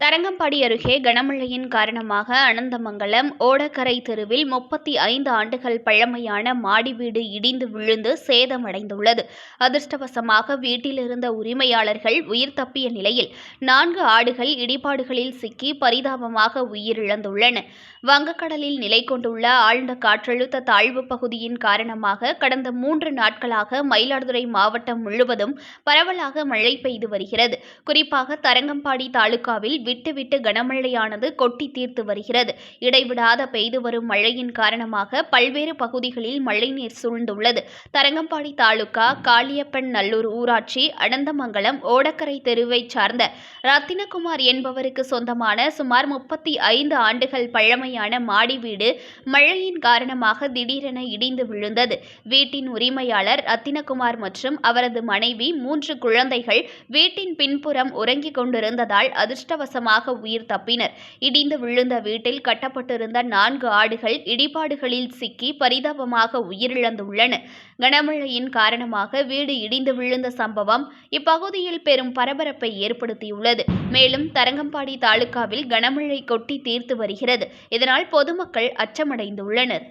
தரங்கம்பாடி அருகே கனமழையின் காரணமாக அனந்தமங்கலம் ஓடக்கரை தெருவில் முப்பத்தி ஐந்து ஆண்டுகள் பழமையான மாடி வீடு இடிந்து விழுந்து சேதமடைந்துள்ளது. அதிர்ஷ்டவசமாக வீட்டில் இருந்த உரிமையாளர்கள் உயிர் தப்பிய நிலையில் நான்கு ஆடுகள் இடிபாடுகளில் சிக்கி பரிதாபமாக உயிரிழந்துள்ளன. வங்கக்கடலில் நிலை கொண்டுள்ள ஆழ்ந்த காற்றழுத்த தாழ்வு பகுதியின் காரணமாக கடந்த மூன்று நாட்களாக மயிலாடுதுறை மாவட்டம் முழுவதும் பரவலாக மழை பெய்து வருகிறது. குறிப்பாக தரங்கம்பாடி தாலுகாவில் விட்டு விட்டு கனமழையானது கொட்டி தீர்த்து வருகிறது. இடைவிடாத பெய்து வரும் மழையின் காரணமாக பல்வேறு பகுதிகளில் மழைநீர் சூழ்ந்துள்ளது தரங்கம்பாடி தாலுகா காளியப்பன் நல்லூர் ஊராட்சி அனந்தமங்கலம் ஓடக்கரை தெருவைச் சார்ந்த ரத்தினகுமார் என்பவருக்கு சொந்தமான சுமார் முப்பத்தி ஐந்து ஆண்டுகள் பழமையான மாடி வீடு மழையின் காரணமாக திடீரென இடிந்து விழுந்தது. வீட்டின் உரிமையாளர் ரத்தினகுமார் மற்றும் அவரது மனைவி மூன்று குழந்தைகள் வீட்டின் பின்புறம் உறங்கிக் கொண்டிருந்ததால் அதிர்ஷ்டவசம் இலவசமாக உயிர் தப்பினர். இடிந்து விழுந்த வீட்டில் கட்டப்பட்டிருந்த நான்கு ஆடுகள் இடிபாடுகளில் சிக்கி பரிதாபமாக உயிரிழந்துள்ளன. கனமழையின் காரணமாக வீடு இடிந்து விழுந்த சம்பவம் இப்பகுதியில் பெரும் பரபரப்பை ஏற்படுத்தியுள்ளது. மேலும் தரங்கம்பாடி தாலுகாவில் கனமழை கொட்டி தீர்த்து வருகிறது. இதனால் பொதுமக்கள் அச்சமடைந்துள்ளனர்.